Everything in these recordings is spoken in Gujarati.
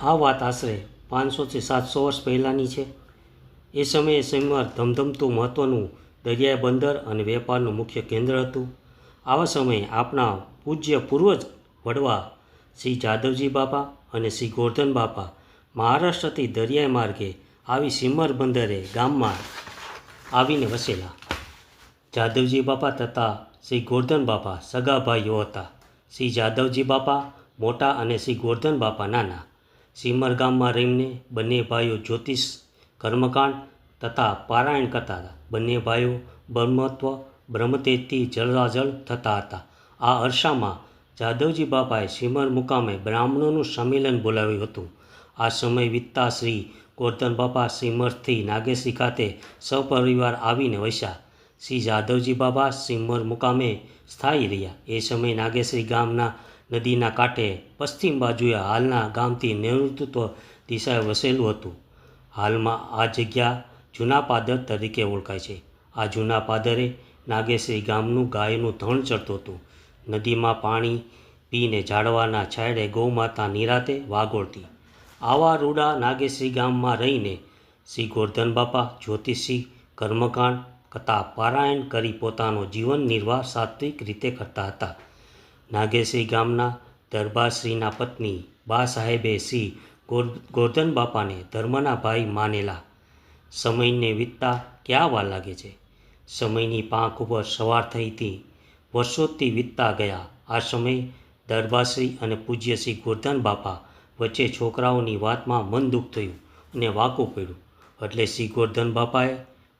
આ વાત આશરે પાંચસોથી સાતસો વર્ષ પહેલાંની છે. એ સમયે સિમર ધમધમતું મહત્ત્વનું દરિયાઈ બંદર અને વેપારનું મુખ્ય કેન્દ્ર હતું. આવા સમયે આપણા પૂજ્ય પૂર્વજ વડવા શ્રી જાદવજી બાપા અને શ્રી ગોરધન બાપા મહારાષ્ટ્રથી દરિયાઈ માર્ગે આવી સિમર બંદરે ગામમાં આવીને વસેલા. જાદવજી બાપા તથા શ્રી ગોરધન બાપા સગા ભાઈઓ હતા. શ્રી જાદવજી બાપા, મોટા અને શ્રી ગોરધન બાપા નાના. સિમર ગામમાં રહીને બંને ભાઈઓ જ્યોતિષ, કર્મકાંડ તથા પારાયણ કરતા હતા. બંને ભાઈઓ બ્રહ્મત્વ, બ્રહ્મતેજથી જળરાજળ થતા હતા. આ અરસામાં જાદવજી બાપાએ સીમર મુકામે બ્રાહ્મણોનું સંમેલન બોલાવ્યું હતું. આ સમય વીતતા શ્રી ગોરધન બાપા સિમરથી નાગેશ્રી ખાતે સપરિવાર આવીને વસ્યા. શ્રી જાદવજી બાબા સિમર મુકામે સ્થાયી રહ્યા. એ સમયે નાગેશ્રી ગામના નદીના કાંઠે પશ્ચિમ બાજુએ હાલના ગામથી નેતૃત્વ દિશાએ વસેલું હતું. હાલમાં આ જગ્યા જૂના પાદર તરીકે ઓળખાય છે. આ જૂના પાદરે નાગેશ્રી ગામનું ગાયનું ધણ ચડતું હતું. નદીમાં પાણી પીને ઝાડવાના છાંયડે ગૌમાતા નિરાતે વાગોળતી આવા રૂડા નાગેશ્રી ગામમાં રહીને શ્રી ગોરધન બાપા, જ્યોતિષી, કર્મકાંડ, કથા પારાયણ કરી પોતાનો જીવન નિર્વાહ સાત્વિક રીતે કરતા હતા. નાગેશ્રી ગામના દરબારશ્રીના પત્ની બા સાહેબે શ્રી ગોર, ગોરધન બાપાને ધર્મના ભાઈ માનેલા. સમયને વીતતા ક્યાં વાર લાગે છે? સમયની પાંખ ઉપર સવાર થઈ હતી. વર્ષોથી વીતતા ગયા. આ સમય દરબારશ્રી અને પૂજ્ય શ્રી ગોરધન બાપા વચ્ચે છોકરાઓની વાતમાં મન દુઃખ થયું અને વાકું પડ્યું. એટલે શ્રી ગોરધન બાપાએ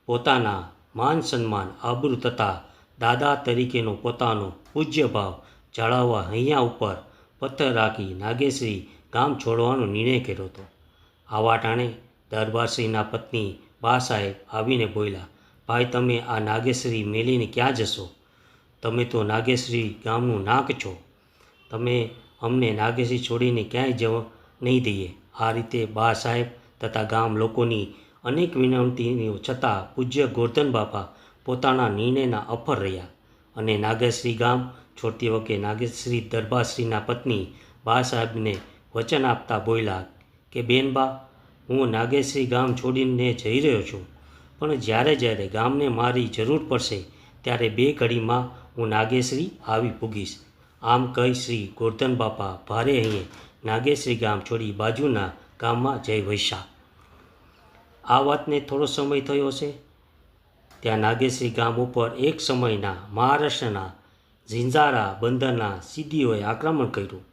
પોતાના માન સન્માન આબરૂ તથા દાદા તરીકેનો પોતાનો પૂજ્ય ભાવ જાળવવા હૈયા ઉપર પથ્થર રાખી નાગેશ્રી ગામ છોડવાનો નિર્ણય કર્યો હતો. આવા ટાણે દરબારશ્રીના પત્ની બા સાહેબ આવીને બોલ્યા, ભાઈ, તમે આ નાગેશ્રી મેલીને ક્યાં જશો? તમે તો નાગેશ્રી ગામનું નાક છો. તમે અમને નાગેશ્રી છોડીને ક્યાંય જવા નહીં દઈએ. આ રીતે બા સાહેબ તથા ગામ લોકોની અનેક વિનંતીઓ છતાં પૂજ્ય ગોરધન બાપા પોતાના નિર્ણયના અફર રહ્યા અને નાગેશ્રી ગામ છોડતી વખતે નાગેશ્રી દરબારશ્રીના પત્ની બા સાહેબને વચન આપતા બોલ્યા કે બેનબા હું નાગેશ્રી ગામ છોડીને જઈ રહ્યો છું, પણ જ્યારે જ્યારે ગામને મારી જરૂર પડશે, ત્યારે બે ઘડીમાં હું નાગેશ્રી આવી પૂગીશ આમ કહી શ્રી ગોરધન બાપા ભારે અહીંયા નાગેશ્રી ગામ છોડી બાજુના ગામમાં જઈ વૈશા આ વાતને થોડો સમય થયો છે ત્યાં નાગેશ્રી ગામ ઉપર એક સમયના મહારાષ્ટ્રના ઝિંઝારા બંદરના સિદ્ધિઓએ આક્રમણ કર્યું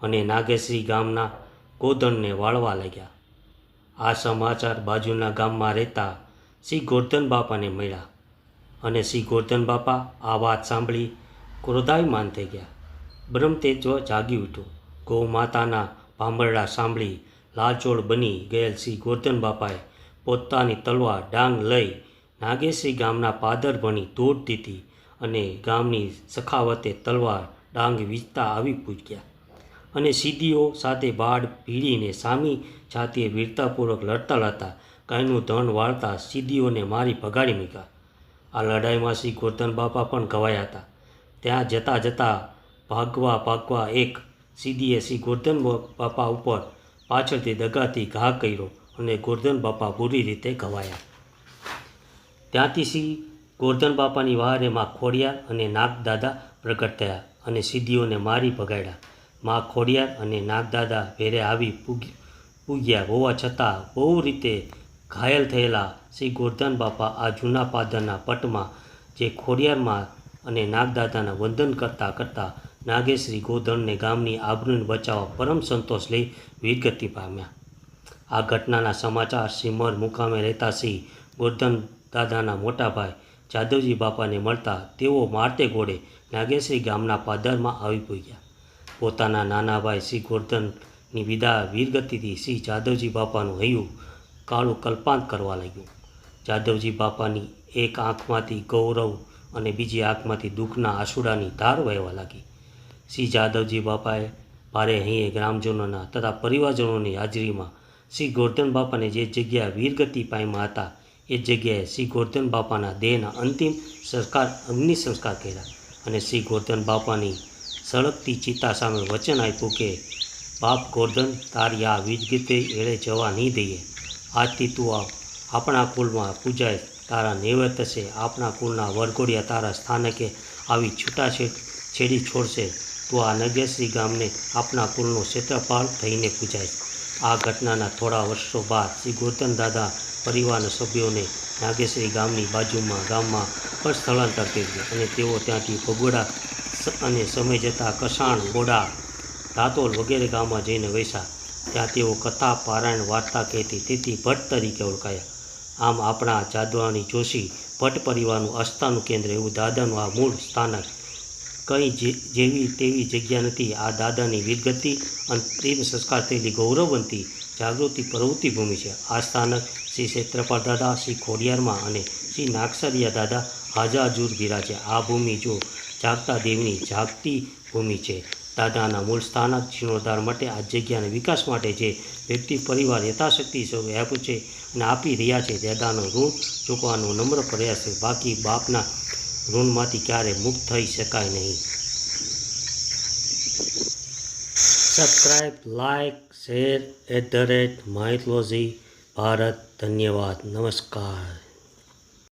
અને નાગેશ્રી ગામના ગોધણને વાળવા લાગ્યા. આ સમાચાર બાજુના ગામમાં રહેતા શ્રી ગોરધન બાપાને મળ્યા અને શ્રી ગોરધન બાપા આ વાત સાંભળી ક્રોધાયમાન થઈ ગયા. બ્રહ્મતેજ્વ જાગી ઉઠ્યું ગૌ માતાના ભાંભરડા સાંભળી લાલચોળ બની ગયેલ શ્રી ગોરધન બાપાએ પોતાની તલવાર ડાંગ લઈ નાગેશ્રી ગામના પાદર ભણી દોડ દીધી અને ગામની સખાવતે તલવાર ડાંગ વીજતા આવી પૂજ્યા. અને સિદ્ધિઓ સાથે બાળ ભીડીને સામી જાતિએ વીરતાપૂર્વક લડતા લડતા ગાયનું ધન વાળતા સિદ્ધિઓને મારી ભગાડી મૂક્યા. આ લડાઈમાં શ્રી ગોરધન બાપા પણ ઘવાયા હતા. ત્યાં જતાં જતાં ભાગવા ભાગવા એક સિદ્ધિએ શ્રી ગોરધન બાપા ઉપર પાછળથી દગાથી ઘા કર્યો અને ગોરધન બાપા પૂરી રીતે ઘવાયા ત્યાંથી શ્રી ગોરધન બાપાની વહારે માં ખોડિયાર અને નાગદાદા પ્રગટ થયા અને સિદ્ધિઓને મારી ભગાડ્યા. માં ખોડિયાર અને નાગદાદા ભેરે આવી પૂગી પૂગ્યા હોવા છતાં બહુ રીતે ઘાયલ થયેલા શ્રી ગોરધન બાપા આ જૂના પાદરના પટમાં જે ખોડિયારમાં અને નાગદાદાના વંદન કરતાં કરતાં નાગેશ્રી ગોધણને ગામની આબરૂને બચાવવા પરમ સંતોષ લઈ વીરગતિ પામ્યા. આ ઘટનાના સમાચાર સિમર મુકામે રહેતા શ્રી ગોરધન દાદાના મોટા ભાઈ જાદવજી બાપાને મળતા તેઓ મારતે ઘોડે નાગેશ્રી ગામના પાદરમાં આવી પૂગ્યા. પોતાના નાના ભાઈ શ્રી ગોરધનની વિદા વીરગતિથી શ્રી જાદવજી બાપાનું હૈયું કાળું કલ્પાંત કરવા લાગ્યું. જાદવજી બાપાની એક આંખમાંથી ગૌરવ અને બીજી આંખમાંથી દુઃખના આંસુડાની ધાર વહેવા લાગી. શ્રી જાદવજી બાપાએ ભારે હૈયે ગ્રામજનોના તથા પરિવારજનોની હાજરીમાં શ્રી ગોરધન બાપાને જે જગ્યા વીરગતિ પાયમાં હતા એ જગ્યાએ શ્રી ગોરધન બાપાના દેહના અંતિમ સંસ્કાર અગ્નિ સંસ્કાર કર્યા અને શ્રી ગોરધન બાપાની સળગતી ચિતા સામે વચન આપ્યું કે, બાપ ગોર્ધન, તારી આ વીજ ગીતે એળે જવા નહીં દઈએ. આજથી તું આ આપણા કુલમાં પૂજાય, તારા નૈવેદ્ય થશે. આપણા કુલના વરઘોડિયા તારા સ્થાનકે આવી છૂટા છેડી છોડશે. તું આ નગેશ્રી ગામને આપણા કુલનો ક્ષેત્રપાલ થઈને પૂજાય. આ ઘટનાના થોડા વર્ષો બાદ શ્રી ગોર્ધન દાદા પરિવારના સભ્યોને નાગેશ્વરી ગામની બાજુમાં ગામમાં પર સ્થળાંતર કર્યું અને તેઓ ત્યાંથી ભગોડા અને સમય જતાં કસાણ ગોડા ધાતોલ વગેરે ગામમાં જઈને વૈસા ત્યાં તેઓ કથા, પારાયણ વાર્તા કહેતી, તેથી ભટ્ટ તરીકે ઓળખાયા. આમ આપણા જાદવાની જોશી ભટ્ટ પરિવારનું આસ્થાનું કેન્દ્ર એવું દાદાનું આ મૂળ સ્થાનક કંઈ જેવી તેવી જગ્યા નથી. આ દાદાની વીરગતિ અંતિમ સંસ્કાર થયેલી ગૌરવવંતી જાગૃતિ પ્રવૃત્તિ ભૂમિ છે. આ સ્થાનક શ્રી ક્ષેત્રપાલ દાદા, શ્રી ખોડિયારમાં અને શ્રી નાગસરિયા દાદા હાજાજુર બિરાજે આ ભૂમિ જો જાગતા દેવની જાગતી ભૂમિ છે. દાદાના મૂળ સ્થાનક જીર્ણોદ્ધાર માટે આ જગ્યાના વિકાસ માટે જે વ્યક્તિ, પરિવાર, યથાશક્તિ સૌ આપ્યું છે અને આપી રહ્યા છે દાદાનો ઋણ ચૂકવાનો નમ્ર પ્રયાસ છે. બાકી બાપના ઋણમાંથી ક્યારે મુક્ત થઈ શકાય નહીં. Subscribe like share at the rate mythology Bharat ધન્યવાદ નમસ્કાર